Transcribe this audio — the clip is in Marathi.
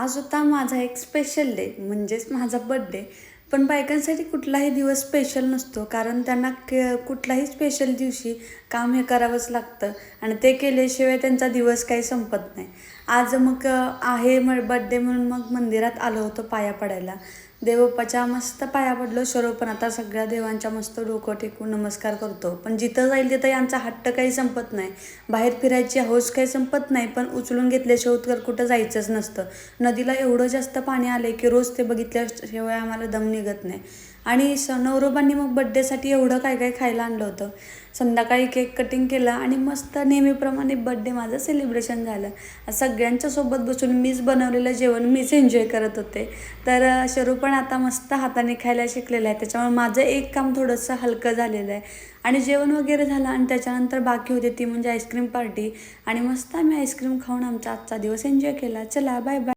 आज होता माझा एक स्पेशल डे म्हणजेच माझा बड्डे पण बायकांसाठी कुठलाही दिवस स्पेशल नसतो. कारण त्यांना के कुठलाही स्पेशल दिवशी काम हे करावंच लागतं. आणि ते केल्याशिवाय त्यांचा दिवस काही संपत नाही. आज मग आहे म बड्डे म्हणून मग मंदिरात आलो होतो पाया पडायला. देवबाप्पाच्या मस्त पाया पडलो. सर्व पण आता सगळ्या देवांच्या मस्त डोकं टेकून नमस्कार करतो. पण जिथं जाईल तिथं यांचा हट्ट काही संपत नाही. बाहेर फिरायची हौस काही संपत नाही. पण उचलून घेतल्याशिवाय उत्तर कुठं जायचंच नसतं. नदीला एवढं जास्त पाणी आलं की रोज ते बघितल्याशिवाय आम्हाला दम निघत नाही. आणि स नवरोबांनी मग बड्डेसाठी एवढं काय काय खायला आणलं होतं? संध्याकाळी केक कटिंग केलं आणि मस्त नेहमीप्रमाणे बड्डे माझं सेलिब्रेशन झालं. सगळ्यांच्या सोबत बसून मीच बनवलेलं जेवण मीच एन्जॉय करत होते. तर शरू पण आता मस्त हाताने खायला शिकलेलं आहे. त्याच्यामुळे माझं एक काम थोडंसं हलकं झालेलं आहे. आणि जेवण वगैरे झालं आणि त्याच्यानंतर बाकी होती ती म्हणजे आईस्क्रीम पार्टी आणि मस्त आम्ही आईस्क्रीम खाऊन आमचा आजचा दिवस एन्जॉय केला. चला बाय बाय